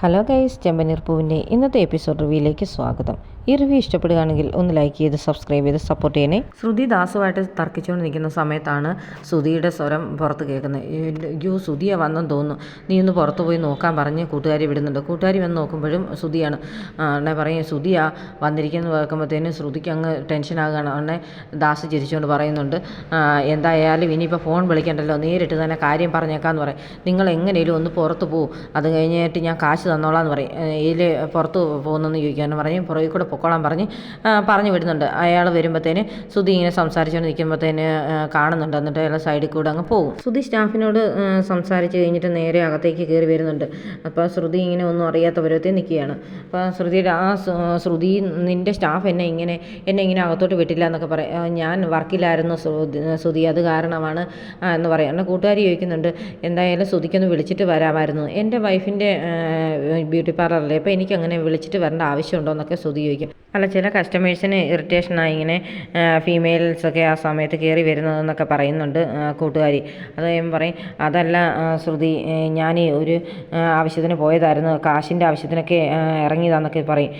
Hello guys ചെമ്പനീർ പൂവിന്റെ ഇന്നത്തെ episode റിവ്യൂയിലേക്ക് സ്വാഗതം. ഈ റിവ്യൂ ഇഷ്ടപ്പെടുകയാണെങ്കിൽ ഒന്ന് ലൈക്ക് ചെയ്ത് സബ്സ്ക്രൈബ് ചെയ്ത് സപ്പോർട്ട് ചെയ്യണേ. ശ്രുതി ദാസുമായിട്ട് തർക്കിച്ചുകൊണ്ട് നിൽക്കുന്ന സമയത്താണ് ശ്രുതിയുടെ സ്വരം പുറത്ത് കേൾക്കുന്നത്. യു ശ്രുതിയെ വന്നെന്ന് തോന്നുന്നു. നീ ഒന്ന് പുറത്ത് പോയി നോക്കാൻ പറഞ്ഞ് കൂട്ടുകാരി വിടുന്നുണ്ട്. കൂട്ടുകാരി വന്ന് നോക്കുമ്പോഴും ശ്രുതിയാണ്. ഉടനെ പറയും ശ്രുതിയാ വന്നിരിക്കുന്നത് കേൾക്കുമ്പോഴത്തേനും ശ്രുതിക്ക് അങ്ങ് ടെൻഷനാകുകയാണ് ഉടനെ ദാസ് ചിരിച്ചുകൊണ്ട് പറയുന്നുണ്ട് "ആ, എന്തായാലും ഇനിയിപ്പോൾ ഫോൺ വിളിക്കണ്ടല്ലോ. നേരിട്ട് തന്നെ കാര്യം പറഞ്ഞേക്കാന്ന് പറയും. നിങ്ങൾ എങ്ങനെയും ഒന്ന് പുറത്ത് പോകും അത് കഴിഞ്ഞിട്ട് ഞാൻ കാശ് തന്നോളാം എന്ന് പറയും ഇതിൽ പുറത്ത് പോകുന്നെന്ന് ചോദിക്കാൻ പറയും പുറകിൽ കൂടെ പൊക്കോളാൻ പറഞ്ഞ് പറഞ്ഞു വിടുന്നുണ്ട്. അയാൾ വരുമ്പോഴത്തേന് സുധി ഇങ്ങനെ സംസാരിച്ചുകൊണ്ട് നിൽക്കുമ്പോഴത്തേന് കാണുന്നുണ്ട്. എന്നിട്ട് അയാൾ സൈഡിൽ കൂടെ അങ്ങ് പോകും സുധി സ്റ്റാഫിനോട് സംസാരിച്ച് കഴിഞ്ഞിട്ട് നേരെ അകത്തേക്ക് കയറി വരുന്നുണ്ട്. അപ്പോൾ ശ്രുതി ഇങ്ങനെ ഒന്നും അറിയാത്ത പരുവത്തിൽ നിൽക്കുകയാണ് അപ്പോൾ ശ്രുതിയുടെ ആ ശ്രുതി നിന്റെ സ്റ്റാഫ് എന്നെ ഇങ്ങനെ എന്നെ ഇങ്ങനെ അകത്തോട്ട് വിട്ടില്ല എന്നൊക്കെ പറയാം ഞാൻ വർക്കിലായിരുന്നു ശ്രുതി അത് കാരണമാണ് എന്ന് പറയാം. എന്നെ കൂട്ടുകാരി ചോദിക്കുന്നുണ്ട് എന്തായാലും ശ്രുതിക്കൊന്ന് വിളിച്ചിട്ട് വരാമായിരുന്നു. എന്റെ വൈഫിന്റെ ബ്യൂട്ടി പാർലറല്ലേ? അപ്പോൾ എനിക്കങ്ങനെ വിളിച്ചിട്ട് വരേണ്ട ആവശ്യമുണ്ടോ എന്നൊക്കെ ശ്രുതി ചോദിക്കും. അല്ല ചില കസ്റ്റമേഴ്സിന് ഇറിറ്റേഷനായി ഇങ്ങനെ ഫീമെയിൽസൊക്കെ ആ സമയത്ത് കയറി വരുന്നതെന്നൊക്കെ പറയുന്നുണ്ട് കൂട്ടുകാരി. അത് ഞാൻ പറയും അതല്ല ശ്രുതി ഞാൻ ഒരു ആവശ്യത്തിന് പോയതായിരുന്നു കാശിന്റെ ആവശ്യത്തിനൊക്കെ ഇറങ്ങിയതാന്നൊക്കെ പറയും.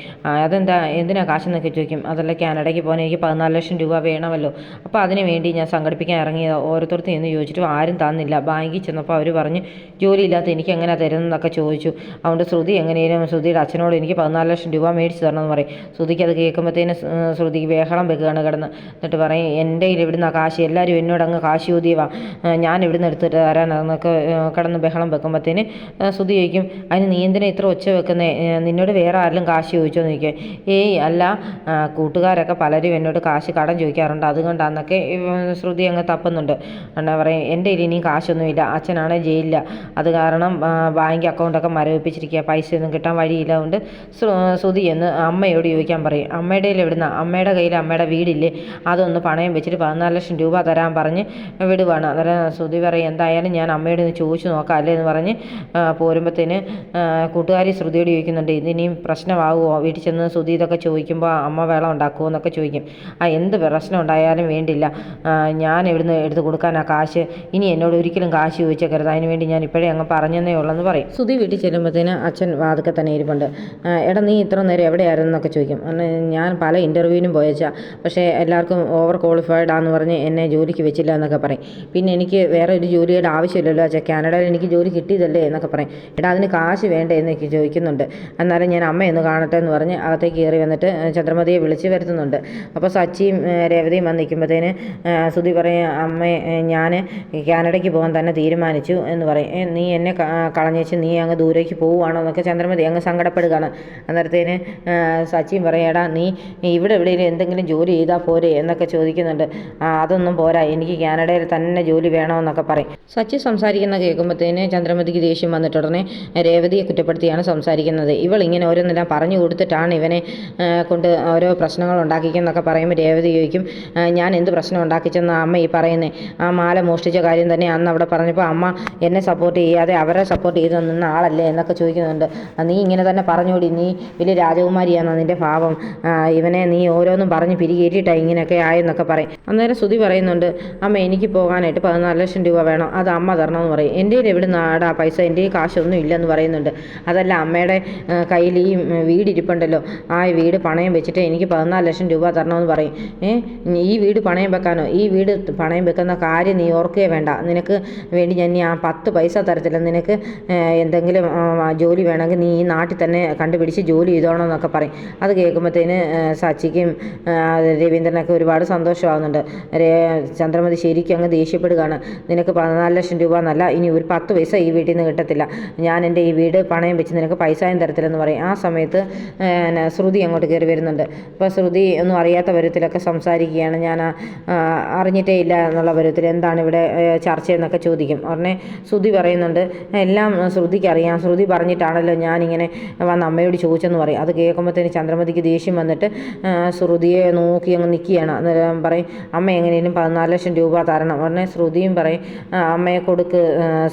അതെന്താ എന്തിനാ കാശെന്നൊക്കെ ചോദിക്കും. അതല്ല കാനഡയ്ക്ക് പോകാൻ എനിക്ക് പതിനാല് ലക്ഷം രൂപ വേണമല്ലോ. അപ്പോൾ അതിന് വേണ്ടി ഞാൻ സംഘടിപ്പിക്കാൻ ഇറങ്ങിയത്. ഓരോരുത്തർക്കും എന്ന് ചോദിച്ചിട്ട് ആരും തന്നില്ല. ബാങ്കിൽ ചെന്നപ്പോൾ അവർ പറഞ്ഞ് ജോലിയില്ലാത്ത എനിക്ക് എങ്ങനെ തരുന്നതെന്നൊക്കെ ചോദിച്ചു. അതുകൊണ്ട് ശ്രുതി എങ്ങനെയും ശ്രുതിയുടെ അച്ഛനോട് എനിക്ക് പതിനാല് ലക്ഷം രൂപ മേടിച്ച് തരണമെന്ന് പറയും. ശ്രുതിക്ക് അത് കേൾക്കുമ്പോഴത്തേന് ശ്രുതിക്ക് ബഹളം വെക്കുകയാണ് കിടന്ന്. എന്നിട്ട് പറയും എന്റെ കയ്യിൽ ഇവിടുന്ന് കാശ് എല്ലാവരും എന്നോട് അങ്ങ് കാശി ചോദ്യവാ ഞാൻ ഇവിടുന്ന് എടുത്തിട്ട് തരാനെന്നൊക്കെ കിടന്ന് ബഹളം വെക്കുമ്പോഴത്തേന് ശ്രുതി ചോദിക്കും അതിന് നീ എന്തിനാ ഇത്ര ഒച്ച വെക്കുന്നേ? നിന്നോട് വേറെ ആരെങ്കിലും കാശി ചോദിച്ചോ? എന്ന് ചോദിക്കുക ഏയ് അല്ല കൂട്ടുകാരൊക്കെ പലരും എന്നോട് കാശ് കടം ചോദിക്കാറുണ്ട്. അതുകൊണ്ടാന്നൊക്കെ ശ്രുതി അങ്ങ് തപ്പുന്നുണ്ട്. എന്നാ പറയും എന്റെ കയ്യിൽ ഇനിയും കാശൊന്നുമില്ല. അച്ഛനാണെ ജയിലില്ല അത് കാരണം ബാങ്ക് അക്കൗണ്ടൊക്കെ മരവിപ്പിച്ചിരിക്കുക പൈസ ഒന്നും കിട്ടാൻ വഴിയില്ല. അതുകൊണ്ട് ശ്രു- ശ്രുതി എന്ന് അമ്മയോട് ചോദിക്കാൻ പറയും അമ്മയുടെ കയ്യിൽ എവിടുന്ന? അമ്മയുടെ കയ്യിൽ അമ്മയുടെ വീടില്ലേ? അതൊന്ന് പണയം വെച്ചിട്ട് പതിനാല് ലക്ഷം രൂപ തരാൻ പറഞ്ഞ് വിടുവാണ്. അന്നേരം ശ്രുതി പറയും എന്തായാലും ഞാൻ അമ്മയോട് ഒന്ന് ചോദിച്ചു നോക്കാം അല്ലേ? എന്ന് പറഞ്ഞ് പോരുമ്പത്തേന് കൂട്ടുകാരി ശ്രുതിയോട് ചോദിക്കുന്നുണ്ട് ഇതിനിയും പ്രശ്നമാകുമോ വീട്ടിൽ ചെന്ന് ശ്രുതി ഇതൊക്കെ ചോദിക്കുമ്പോൾ അമ്മ വേളം ഉണ്ടാക്കുമോ എന്നൊക്കെ ചോദിക്കും. ആ എന്ത് പ്രശ്നം ഉണ്ടായാലും വേണ്ടില്ല. ഞാൻ ഇവിടുന്ന് എടുത്ത് കൊടുക്കാനാ കാശ്? ഇനി എന്നോട് ഒരിക്കലും കാശ് ചോദിച്ചേക്കരുത്. അതിന് വേണ്ടി ഞാൻ ഇപ്പോഴേ അങ്ങ് പറഞ്ഞതേ ഉള്ളെന്ന് പറയും. ശ്രുതി വീട്ടിൽ ചെല്ലുമ്പോഴത്തേന് അച്ഛൻ വാതുക്കെ തന്നെ ഇരിപ്പുണ്ട് എടാ നീ ഇത്ര നേരം എവിടെയായിരുന്നു? എന്നൊക്കെ ചോദിക്കും. അന്ന് ഞാൻ പല ഇന്റർവ്യൂവിനും പോയച്ചാൽ പക്ഷേ എല്ലാവർക്കും ഓവർ ക്വാളിഫൈഡ് ആണെന്ന് പറഞ്ഞ് എന്നെ ജോലിക്ക് വെച്ചില്ല എന്നൊക്കെ പറയും. പിന്നെ എനിക്ക് വേറെ ഒരു ജോലിയുടെ ആവശ്യമില്ലല്ലോ. അച്ഛാ കാനഡയിൽ എനിക്ക് ജോലി കിട്ടിയതല്ലേ എന്നൊക്കെ പറയും. എടാ അതിന് കാശ് വേണ്ടേ എന്നൊക്കെ ചോദിക്കുന്നുണ്ട്. എന്നാലും ഞാൻ അമ്മയൊന്ന് കാണട്ടെ എന്ന് പറഞ്ഞ് അകത്തേക്ക് കയറി വന്നിട്ട് ചന്ദ്രമതിയെ വിളിച്ച് വരുത്തുന്നുണ്ട്. അപ്പോൾ സച്ചിയും രേവതിയും വന്ന് നിൽക്കുമ്പോഴത്തേന് സുധി പറയും അമ്മ ഞാൻ കാനഡയ്ക്ക് പോകാൻ തന്നെ തീരുമാനിച്ചു എന്ന് പറയും. നീ എന്നെ കളഞ്ഞേച്ച് നീ അങ്ങ് ദൂരേക്ക് പോവുകയാണോ? എന്നൊക്കെ ചന്ദ്രമതി അങ്ങ് സങ്കടപ്പെടുകയാണ്. അന്നേരത്തേന് ആ, സച്ചിയും പറയാടാ നീ ഇവിടെ എവിടെയെങ്കിലും എന്തെങ്കിലും ജോലി ചെയ്താൽ പോരെ എന്നൊക്കെ ചോദിക്കുന്നുണ്ട്. അതൊന്നും പോരാ എനിക്ക് കാനഡയിൽ തന്നെ ജോലി വേണമെന്നൊക്കെ പറയും. സച്ചി സംസാരിക്കുന്ന കേൾക്കുമ്പോഴത്തേന് ചന്ദ്രമതിക്ക് ദേഷ്യം വന്നിട്ട് ഉടനെ രേവതിയെ കുറ്റപ്പെടുത്തിയാണ് സംസാരിക്കുന്നത്. ഇവൾ ഇങ്ങനെ ഓരോന്നെല്ലാം പറഞ്ഞു കൊടുത്തിട്ടാണ് ഇവനെ കൊണ്ട് ഓരോ പ്രശ്നങ്ങൾ ഉണ്ടാക്കിക്കുന്നൊക്കെ പറയുമ്പോൾ രേവതി ചോദിക്കും ഞാൻ എന്ത് പ്രശ്നം ഉണ്ടാക്കിച്ചെന്ന് അമ്മ ഈ പറയുന്നത് ആ മാല മോഷ്ടിച്ച കാര്യം തന്നെ അന്ന് അവിടെ പറഞ്ഞപ്പോൾ അമ്മ എന്നെ സപ്പോർട്ട് ചെയ്യാതെ അവരെ സപ്പോർട്ട് ചെയ്ത് നിന്ന ആളല്ലേ എന്നൊക്കെ ചോദിക്കുന്നുണ്ട്. നീ ഇങ്ങനെ തന്നെ പറഞ്ഞോടി നീ വലിയ രാജകുമാരിയാണോ നിന്റെ ആ, ഇവനെ നീ ഓരോന്നും പറഞ്ഞ് പിരികേറ്റിട്ടാ ഇങ്ങനെയൊക്കെ ആയെന്നൊക്കെ പറയും. അന്നേരം ശ്രുതി പറയുന്നുണ്ട് അമ്മ എനിക്ക് പോകാനായിട്ട് പതിനാല് ലക്ഷം രൂപ വേണം. അത് അമ്മ തരണമെന്ന് പറയും. എന്റെ എവിടെ നാടാ പൈസ? എന്റെ കാശൊന്നും ഇല്ലെന്ന് പറയുന്നുണ്ട്. അതല്ല അമ്മയുടെ കയ്യിൽ ഈ വീടിരിപ്പുണ്ടല്ലോ. ആ വീട് പണയം വെച്ചിട്ട് എനിക്ക് പതിനാല് ലക്ഷം രൂപ തരണമെന്ന് പറയും. ഏ ഈ വീട് പണയം വെക്കാനോ? ഈ വീട് പണയം വെക്കുന്ന കാര്യം നീ ഓർക്കുകയേ വേണ്ട. നിനക്ക് വേണ്ടി ഞാൻ ആ പത്ത് പൈസ തരത്തില്ല. നിനക്ക് എന്തെങ്കിലും ജോലി വേണമെങ്കിൽ നീ ഈ നാട്ടിൽ തന്നെ കണ്ടുപിടിച്ച് ജോലി ചെയ്തോണമെന്നൊക്കെ പറയും. അത് കേൾക്കുമ്പോഴത്തേന് സച്ചിക്കും രവീന്ദ്രനൊക്കെ ഒരുപാട് സന്തോഷമാകുന്നുണ്ട് ചന്ദ്രമതി ശരിക്കും അങ്ങ് ദേഷ്യപ്പെടുകയാണ്. നിനക്ക് പതിനാല് ലക്ഷം രൂപ എന്നല്ല ഇനി ഒരു പത്ത് പൈസ ഈ വീട്ടിൽ നിന്ന് കിട്ടത്തില്ല. ഞാൻ എന്റെ ഈ വീട് പണയം വെച്ച് നിനക്ക് പൈസയും തരത്തില്ലെന്ന് പറയും. ആ സമയത്ത് ശ്രുതി അങ്ങോട്ട് കയറി വരുന്നുണ്ട്. അപ്പോൾ ശ്രുതി ഒന്നും അറിയാത്ത പരുവത്തിലൊക്കെ സംസാരിക്കുകയാണ്. ഞാൻ അറിഞ്ഞിട്ടേ ഇല്ല എന്നുള്ള പരുവത്തിൽ എന്താണ് ഇവിടെ ചർച്ച ചർച്ചയെന്നൊക്കെ ചോദിക്കും. ഉടനെ ശ്രുതി പറയുന്നുണ്ട് എല്ലാം ശ്രുതിക്ക് അറിയാം. ശ്രുതി പറഞ്ഞിട്ടാണല്ലോ ഞാനിങ്ങനെ വന്ന് അമ്മയോട് ചോദിച്ചെന്ന് പറയും. അത് കേൾക്കുമ്പോഴത്തേന് ചന്ദ്രമതി ചന്ദ്രമതിക്ക് ദേഷ്യം വന്നിട്ട് ശ്രുതിയെ നോക്കി അങ്ങ് നിൽക്കുകയാണ് അന്നേരം പറയും അമ്മ എങ്ങനെയും പതിനാല് ലക്ഷം രൂപ തരണം. ഉടനെ ശ്രുതിയും പറയും "ആ, അമ്മയെ കൊടുക്ക്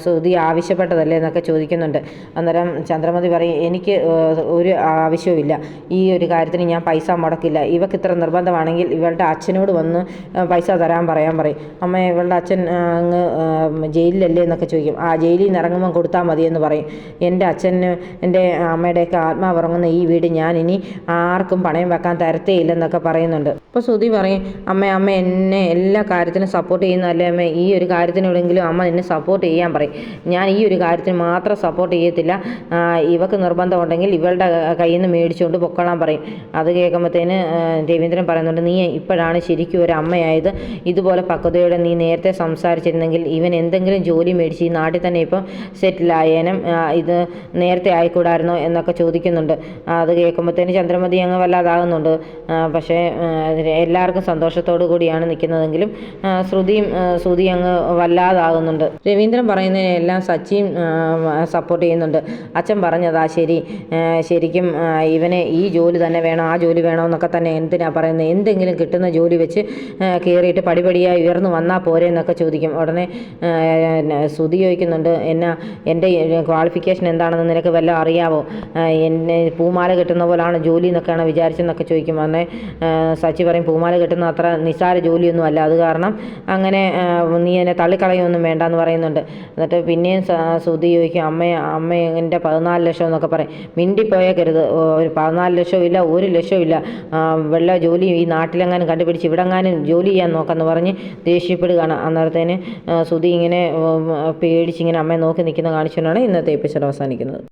ശ്രുതി ആവശ്യപ്പെട്ടതല്ലേ? എന്നൊക്കെ ചോദിക്കുന്നുണ്ട്. അന്നേരം ചന്ദ്രമതി പറയും എനിക്ക് ഒരു ആവശ്യവുമില്ല. ഈ ഒരു കാര്യത്തിന് ഞാൻ പൈസ മുടക്കില്ല. ഇവക്ക് ഇത്ര നിർബന്ധമാണെങ്കിൽ ഇവളുടെ അച്ഛനോട് വന്ന് പൈസ തരാൻ പറയാൻ പറയും. അമ്മ ഇവളുടെ അച്ഛൻ അങ്ങ് ജയിലിലല്ലേ? എന്നൊക്കെ ചോദിക്കും. ആ ജയിലിൽ നിന്ന് ഇറങ്ങുമ്പം കൊടുത്താൽ മതി എന്ന് പറയും. എന്റെ അച്ഛന് എന്റെ അമ്മയുടെയൊക്കെ ആത്മാവ് ഉറങ്ങുന്ന ഈ വീട് ഞാൻ ഇനി ആർക്കും പണയം വെക്കാൻ തരത്തേ ഇല്ലെന്നൊക്കെ പറയുന്നുണ്ട്. അപ്പോൾ ശ്രുതി പറയും അമ്മ അമ്മ എന്നെ എല്ലാ കാര്യത്തിനും സപ്പോർട്ട് ചെയ്യുന്നതല്ലേ അമ്മ? ഈ ഒരു കാര്യത്തിനോടെങ്കിലും അമ്മ എന്നെ സപ്പോർട്ട് ചെയ്യാൻ പറയും. ഞാൻ ഈ ഒരു കാര്യത്തിന് മാത്രം സപ്പോർട്ട് ചെയ്യത്തില്ല. ഇവക്ക് നിർബന്ധമുണ്ടെങ്കിൽ ഇവളുടെ കയ്യിൽ നിന്ന് മേടിച്ചുകൊണ്ട് പൊക്കോളാൻ പറയും. അത് കേൾക്കുമ്പോഴത്തേന് രവീന്ദ്രൻ പറയുന്നുണ്ട് നീ ഇപ്പോഴാണ് ശരിക്കും ഒരു അമ്മയായത്. ഇതുപോലെ പക്വതയോടെ നീ നേരത്തെ സംസാരിച്ചിരുന്നെങ്കിൽ ഇവൻ എന്തെങ്കിലും ജോലി മേടിച്ച് ഈ നാട്ടിൽ തന്നെ ഇപ്പം സെറ്റിലായേനും ഇത് നേരത്തെ ആയിക്കൂടായിരുന്നോ? എന്നൊക്കെ ചോദിക്കുന്നുണ്ട്. അത് കേൾക്കുമ്പോഴത്തേന് ചന്ദ്രമതി അങ്ങ് വല്ലാതാകുന്നുണ്ട്. പക്ഷേ എല്ലാവർക്കും സന്തോഷത്തോടു കൂടിയാണ് നിൽക്കുന്നതെങ്കിലും ശ്രുതിയും ശ്രുതി അങ്ങ് വല്ലാതാകുന്നുണ്ട്. രവീന്ദ്രൻ പറയുന്നതിനെല്ലാം സച്ചിയും സപ്പോർട്ട് ചെയ്യുന്നുണ്ട്. അച്ഛൻ പറഞ്ഞതാ ശരി ശരിക്കും ഇവനെ ഈ ജോലി തന്നെ വേണം ആ ജോലി വേണം എന്നൊക്കെ തന്നെ എന്തിനാ പറയുന്നത്? എന്തെങ്കിലും കിട്ടുന്ന ജോലി വെച്ച് കയറിയിട്ട് പടിപടിയായി ഉയർന്നു വന്നാൽ പോരെ എന്നൊക്കെ ചോദിക്കും. ഉടനെ ശ്രുതി ചോദിക്കുന്നുണ്ട് എന്നാ എന്റെ ക്വാളിഫിക്കേഷൻ എന്താണെന്ന് നിനക്ക് വല്ലതും അറിയാവോ? എന്നെ പൂമാല കിട്ടുന്ന പോലാണ് ജോലി എന്നൊക്കെയാണ് വിചാരിച്ചെന്നൊക്കെ ചോദിക്കും. ഉടനെ സച്ചി പറയും പൂമാല കെട്ടുന്ന അത്ര നിസ്സാര ജോലിയൊന്നും അല്ല അത് കാരണം അങ്ങനെ നീ എന്നെ തള്ളിക്കളയൊന്നും വേണ്ട എന്ന് പറയുന്നുണ്ട്. എന്നിട്ട് പിന്നെയും സുധി ചോദിക്കും അമ്മ അമ്മ എന്റെ പതിനാല് ലക്ഷം എന്നൊക്കെ പറയും. മിണ്ടിപ്പോയേക്കരുത്. ഒരു പതിനാല് ലക്ഷം ഇല്ല ഒരു ലക്ഷം ഇല്ല. വെള്ള ജോലി ഈ നാട്ടിലെങ്ങാനും കണ്ടുപിടിച്ച് ഇവിടെങ്ങാനും ജോലി ചെയ്യാൻ നോക്കാമെന്ന് പറഞ്ഞ് ദേഷ്യപ്പെടുകയാണ്. അന്നേരത്തേന് സുധി ഇങ്ങനെ പേടിച്ച് പേടിച്ചിങ്ങനെ അമ്മയെ നോക്കി നിൽക്കുന്ന കാണിച്ചുകൊണ്ടാണ് ഇന്നത്തെ എപ്പിസോഡ് അവസാനിക്കുന്നത്.